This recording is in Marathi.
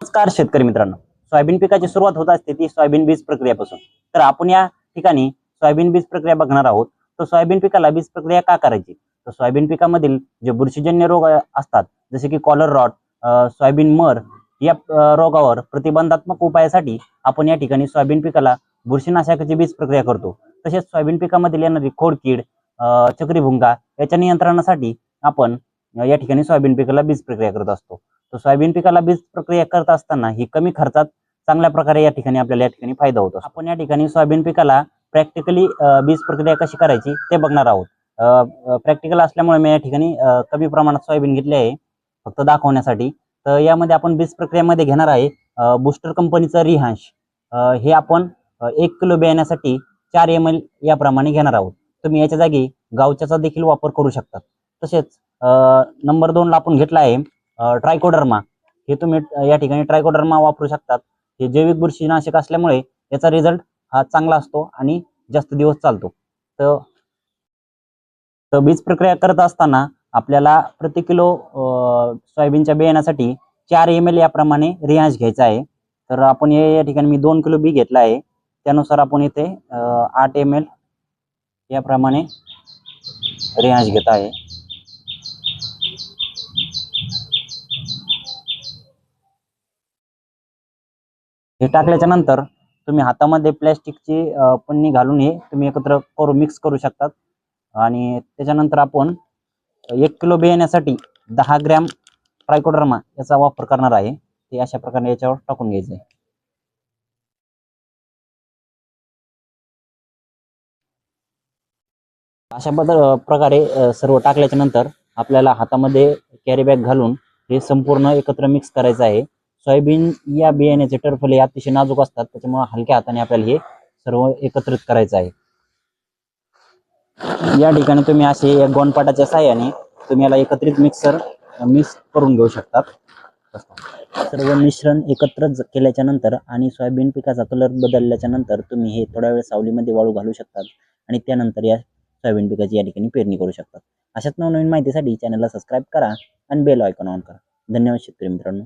नमस्कार शेतकरी मित्रांनो. सोयाबीन पिकाची सुरुवात होत असते ती सोयाबीन बीज प्रक्रियापासून. तर आपण या ठिकाणी सोयाबीन बीज प्रक्रिया बघणार आहोत. तर सोयाबीन पिकाला बीज प्रक्रिया का करायची? तर सोयाबीन पिकामधील जे बुरशीजन्य रोग असतात जसे की कॉलर रॉट सोयाबीन मर या रोगावर प्रतिबंधात्मक उपायासाठी आपण या ठिकाणी सोयाबीन पिकाला बुरशीनाशकाची बीज प्रक्रिया करतो. तसेच सोयाबीन पिकामधील येणारी खोडकीड चक्रीभुंगा याच्या नियंत्रणासाठी आपण या ठिकाणी सोयाबीन पिकाला बीज प्रक्रिया करत असतो. तर सोयाबीन पिकाला बीज प्रक्रिया करत असताना ही कमी खर्चात चांगल्या प्रकारे या ठिकाणी आपल्याला या ठिकाणी फायदा होतो आपण या ठिकाणी सोयाबीन पिकाला प्रॅक्टिकली बीज प्रक्रिया कशी करायची ते बघणार आहोत. प्रॅक्टिकल असल्यामुळे मी या ठिकाणी कमी प्रमाणात सोयाबीन घेतले आहे फक्त दाखवण्यासाठी. तर यामध्ये आपण बीज प्रक्रियामध्ये घेणार आहे बुस्टर कंपनीचं रिहांश. हे आपण एक किलो बियाण्यासाठी चार एम एल याप्रमाणे घेणार आहोत. तुम्ही याच्या जागी गावच्याचा देखील वापर करू शकतात तसेच नंबर दोनला आपण घेतला आहे ट्रायकोडर्मा. हे तुम्ही या ठिकाणी ट्रायकोडर्मा वापरू शकतात. हे जैविक बुरशीनाशक असल्यामुळे याचा रिझल्ट हा चांगला असतो आणि जास्त दिवस चालतो. तर बीज प्रक्रिया करत असताना आपल्याला प्रति किलो अ, सोयाबीनच्या बियाण्यासाठी चार एम एल याप्रमाणे रियाज घ्यायचा आहे. तर आपण हे या ठिकाणी मी दोन किलो बी घेतला आहे. त्यानुसार आपण इथे आठ एम एल याप्रमाणे रियाज घेत आहे. हे टाकल्याच्या नंतर तुम्ही हातामध्ये प्लॅस्टिकची पन्नी घालून हे तुम्ही एकत्र करू मिक्स करू शकतात. आणि त्याच्यानंतर आपण एक किलो बियाण्यासाठी दहा ग्रॅम ट्रायकोडर्मा याचा वापर करणार आहे. ते अशा प्रकारे याच्यावर टाकून घ्यायचं. आहे अशा बदल प्रकारे सर्व टाकल्याच्या नंतर आपल्याला हातामध्ये कॅरी बॅग घालून हे संपूर्ण एकत्र मिक्स करायचं आहे. सोयाबीन या बियाण्याचे टरफले हे अतिशय नाजूक असतात त्याच्यामुळे हलक्या हाताने आपल्याला हे सर्व एकत्रित करायचं आहे. या ठिकाणी तुम्ही असे या गोंडपाटाच्या साह्याने तुम्ही याला एकत्रित मिक्सर मिक्स करून घेऊ शकतात. सर्व मिश्रण एकत्र केल्याच्यानंतर आणि सोयाबीन पिकाचा कलर बदलल्याच्या नंतर तुम्ही हे थोड्या वेळ सावलीमध्ये वाळू घालू शकतात आणि त्यानंतर या सोयाबीन पिकाची या ठिकाणी पेरणी करू शकतात. अशाच नवनवीन माहितीसाठी चॅनलला सबस्क्राईब करा आणि बेल आयकॉन ऑन करा. धन्यवाद शेतकरी मित्रांनो.